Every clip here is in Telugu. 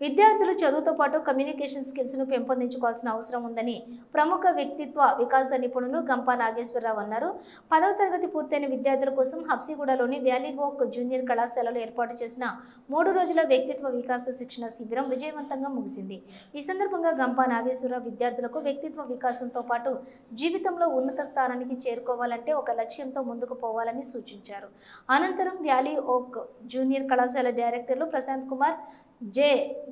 విద్యార్థులు చదువుతో పాటు కమ్యూనికేషన్ స్కిల్స్ను పెంపొందించుకోవాల్సిన అవసరం ఉందని ప్రముఖ వ్యక్తిత్వ వికాస నిపుణులు గంపా నాగేశ్వరరావు అన్నారు. పదవ తరగతి పూర్తయిన విద్యార్థుల కోసం హబ్సిగూడలోని వ్యాలీ వోక్ జూనియర్ కళాశాలలో ఏర్పాటు చేసిన మూడు రోజుల వ్యక్తిత్వ వికాస శిక్షణ శిబిరం విజయవంతంగా ముగిసింది. ఈ సందర్భంగా గంపా నాగేశ్వరరావు విద్యార్థులకు వ్యక్తిత్వ వికాసంతో పాటు జీవితంలో ఉన్నత స్థానానికి చేరుకోవాలంటే ఒక లక్ష్యంతో ముందుకు పోవాలని సూచించారు. అనంతరం వ్యాలీ ఓక్ జూనియర్ కళాశాల డైరెక్టర్లు ప్రశాంత్ కుమార్ జె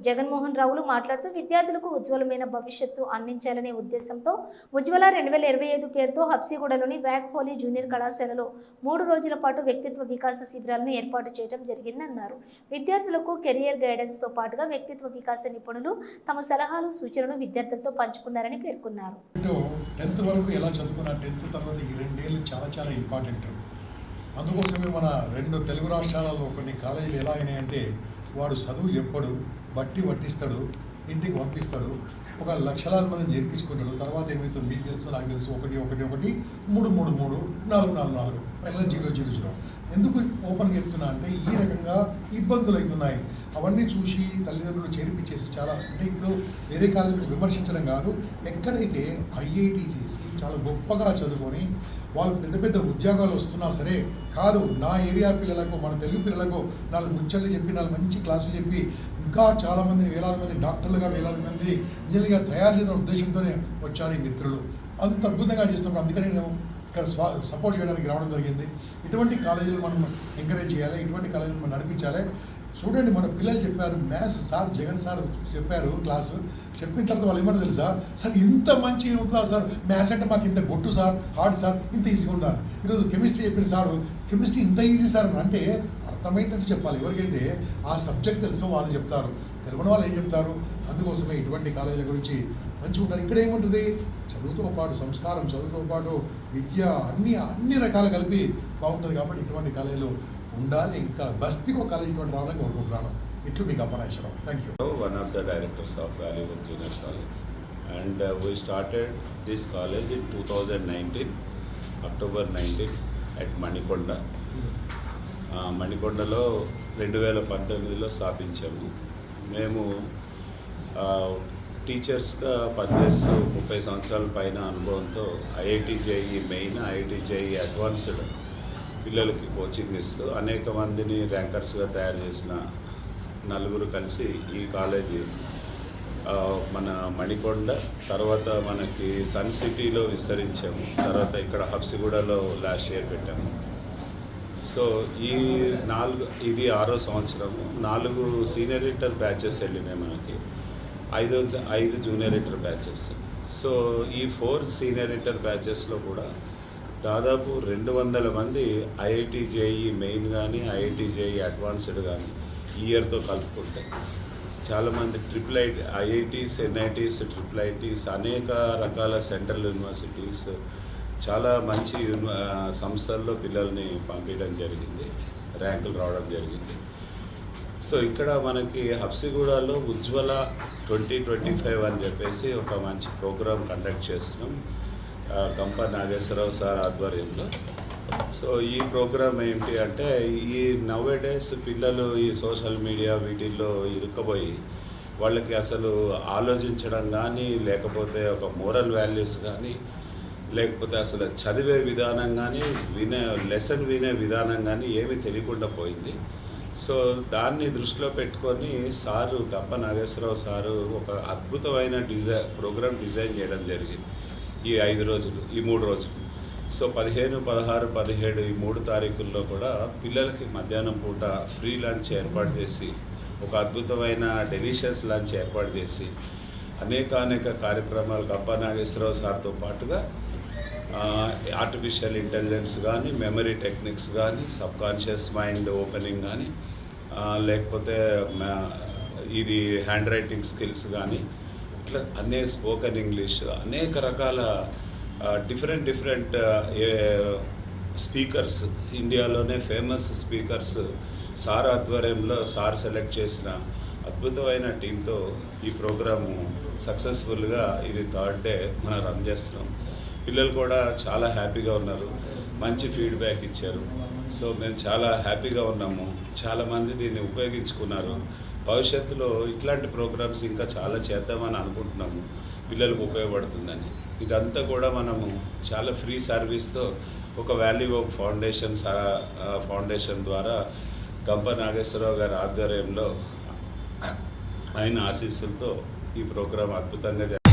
జగన్మోహన్ రావులు మాట్లాడుతూ విద్యార్థులకు ఉజ్వలమైన భవిష్యత్తు అందించాలనే ఉద్దేశంతో ఉజ్వల రెండు వేల ఇరవై ఐదు పేరుతో హబ్సిగూడలోని వ్యాక్ హోలీ జూనియర్ కళాశాలలో మూడు రోజుల పాటు వ్యక్తిత్వ వికాస శిబిరాలను ఏర్పాటు చేయడం జరిగిందన్నారు. విద్యార్థులకు కెరియర్ గైడెన్స్తో పాటుగా వ్యక్తిత్వ వికాస నిపుణులు తమ సలహాలు సూచనలు విద్యార్థులతో పంచుకున్నారని పేర్కొన్నారు. టెన్త్ వరకు ఎలా చదువుకున్నా టెన్త్ తర్వాత ఈ రెండేళ్ళు చాలా చాలా ఇంపార్టెంట్. అందుకోసమే మన రెండు తెలుగు రాష్ట్రాలలో కొన్ని కాలేజీలు ఎలా అయినాయంటే వాడు చదువు ఎప్పుడు బట్టి పట్టిస్తాడు ఇంటికి పంపిస్తాడు ఒక లక్షలాది మందిని నేర్పించుకుంటాడు తర్వాత ఏమవుతుంది మీకు తెలుసు నాకు తెలుసు ఒకటి ఒకటి ఒకటి మూడు మూడు మూడు నాలుగు నాలుగు నాలుగు పైన జీరో జీరో జీరో. ఎందుకు ఓపెన్గా చెప్తున్నా అంటే ఈ రకంగా ఇబ్బందులు అవుతున్నాయి అవన్నీ చూసి తల్లిదండ్రులు చేర్పించేసి చాలా అంటే ఇప్పుడు వేరే కాలేజీలు విమర్శించడం కాదు. ఎక్కడైతే ఐఐటి చేసి చాలా గొప్పగా చదువుకొని వాళ్ళు పెద్ద పెద్ద ఉద్యోగాలు వస్తున్నా సరే కాదు నా ఏరియా పిల్లలకు మన తెలుగు పిల్లలకు నాలుగు ముచ్చట్లు చెప్పి నాలుగు మంచి క్లాసులు చెప్పి ఇంకా చాలామంది వేలాది మంది డాక్టర్లుగా వేలాది మంది ఇంజనీర్గా తయారు చేసిన ఉద్దేశంతోనే వచ్చారు ఈ మిత్రులు. అంత అద్భుతంగా చేస్తున్నప్పుడు అందుకని నేను ఇక్కడ స్వా సపోర్ట్ చేయడానికి రావడం జరిగింది. ఇటువంటి కాలేజీలు మనం ఎంకరేజ్ చేయాలి. ఇటువంటి కాలేజీలు మనం నడిపించాలి. చూడండి మన పిల్లలు చెప్పారు మ్యాథ్స్ సార్ జగన్ సార్ చెప్పారు క్లాసు. చెప్పిన తర్వాత వాళ్ళు ఏమన్నా తెలుసా? సార్ ఇంత మంచిగా ఉంటుందా సార్? మ్యాథ్స్ అంటే మాకు ఇంత గొట్టు సార్ హార్డ్ సార్ ఇంత ఈజీగా ఉందా? ఈరోజు కెమిస్ట్రీ చెప్పిన సార్ కెమిస్ట్రీ ఇంత ఈజీ సార్ అని అంటే అర్థమైందంటే చెప్పాలి. ఎవరికైతే ఆ సబ్జెక్ట్ తెలుసో వాళ్ళు చెప్తారు. తెలియని వాళ్ళు ఏం చెప్తారు? అందుకోసమే ఇటువంటి కాలేజీల గురించి మంచిగా ఉంటారు ఇక్కడ ఏముంటుంది? చదువుతో పాటు సంస్కారం చదువుతో పాటు విద్య అన్ని అన్ని రకాలు కలిపి బాగుంటుంది కాబట్టి ఇటువంటి కాలేజీలు ఉండాలి. ఇంకా బస్తీకి ఒక కాలేజీ ఇటువంటి రావాలని కోరుకుంటున్నాను. ఇట్లు మీకు Appanaswaram thank you one of the directors of Valleywood Junior College. And uh, we started this college in 2019, October 19 at Manikonda. ఆ, మణికొండలో రెండు వేల పంతొమ్మిదిలో స్థాపించాము. మేము టీచర్స్గా పనిచేస్తూ ముప్పై సంవత్సరాల పైన అనుభవంతో IIT JEE main IIT JEE advanced పిల్లలకి కోచింగ్ ఇస్తూ అనేక మందిని ర్యాంకర్స్గా తయారు చేసిన నలుగురు కలిసి ఈ కాలేజీ మన మణికొండ తర్వాత మనకి సన్ సిటీలో విస్తరించాము. తర్వాత ఇక్కడ హబ్సిగూడలో లాస్ట్ ఇయర్ పెట్టాము. సో ఈ నాలుగు ఇది ఆరో సంవత్సరము. నాలుగు సీనియర్ ఇంటర్ బ్యాచెస్ వెళ్ళినాయి మనకి. ఐదు ఐదు జూనియర్ ఇంటర్ బ్యాచెస్ సో ఈ ఫోర్ సీనియర్ ఇంటర్ బ్యాచెస్లో కూడా దాదాపు రెండు వందల మంది ఐఐటి జేఈ మెయిన్ కానీ ఐఐటి జేఈ అడ్వాన్స్డ్ కానీ ఇయర్తో కలుపుకుంటే చాలామంది triple IT IITs NITs triple ITs అనేక రకాల సెంట్రల్ యూనివర్సిటీస్ చాలా మంచి యూని సంస్థల్లో పిల్లల్ని పంపించడం జరిగింది ర్యాంకులు రావడం జరిగింది. సో ఇక్కడ మనకి హబ్సిగూడలో ఉజ్వల ట్వంటీ ట్వంటీ ఫైవ్ అని చెప్పేసి ఒక మంచి ప్రోగ్రామ్ కండక్ట్ చేస్తున్నాం. గంప నాగేశ్వరరావు సార్ ఆధ్వర్యంలో. సో ఈ ప్రోగ్రామ్ ఏంటి అంటే ఈ నవ్ డేస్ పిల్లలు ఈ సోషల్ మీడియా వీటిల్లో ఇరుక్కుపోయి వాళ్ళకి అసలు ఆలోచించడం కానీ లేకపోతే ఒక మోరల్ వాల్యూస్ కానీ లేకపోతే అసలు చదివే విధానం కానీ వినే లెసన్ వినే విధానం కానీ ఏమీ తెలియకుండా పోయింది. సో దాన్ని దృష్టిలో పెట్టుకొని సారు గప్ప నాగేశ్వరరావు సారు ఒక అద్భుతమైన డిజైన్ ప్రోగ్రామ్ డిజైన్ చేయడం జరిగింది. ఈ ఐదు రోజులు ఈ మూడు రోజులు. సో పదిహేను పదహారు పదిహేడు ఈ మూడు తారీఖుల్లో కూడా పిల్లలకి మధ్యాహ్నం పూట ఫ్రీ లంచ్ ఏర్పాటు చేసి ఒక అద్భుతమైన డెలిషియస్ లంచ్ ఏర్పాటు చేసి అనేక అనేక కార్యక్రమాలు గప్ప నాగేశ్వరరావు సార్తో పాటుగా ఆర్టిఫిషియల్ ఇంటెలిజెన్స్ కానీ మెమరీ టెక్నిక్స్ కానీ సబ్ కాన్షియస్ మైండ్ ఓపెనింగ్ కానీ లేకపోతే మా- ఇది హ్యాండ్ రైటింగ్ స్కిల్స్ కానీ ఇట్లా అనే స్పోకెన్ ఇంగ్లీష్ అనేక రకాల డిఫరెంట్ డిఫరెంట్ స్పీకర్స్ ఇండియాలోనే ఫేమస్ స్పీకర్స్ సార్ ఆధ్వర్యంలో సార్ సెలెక్ట్ చేసిన అద్భుతమైన టీంతో ఈ ప్రోగ్రాము సక్సెస్ఫుల్గా ఇది థర్డ్ డే మనం రన్ చేస్తున్నాం. పిల్లలు కూడా చాలా హ్యాపీగా ఉన్నారు. మంచి ఫీడ్బ్యాక్ ఇచ్చారు. సో మేము చాలా హ్యాపీగా ఉన్నాము. చాలామంది దీన్ని ఉపయోగించుకున్నారు. భవిష్యత్తులో ఇట్లాంటి ప్రోగ్రామ్స్ ఇంకా చాలా చేద్దామని అనుకుంటున్నాము. పిల్లలకు ఉపయోగపడుతుందని. ఇదంతా కూడా మనము చాలా ఫ్రీ సర్వీస్తో ఒక వాల్యూ ఆఫ్ ఫౌండేషన్ ఫౌండేషన్ ద్వారా గంప నాగేశ్వరరావు గారి ఆధ్వర్యంలో ఆయన ఆశీస్సులతో ఈ ప్రోగ్రాం అద్భుతంగా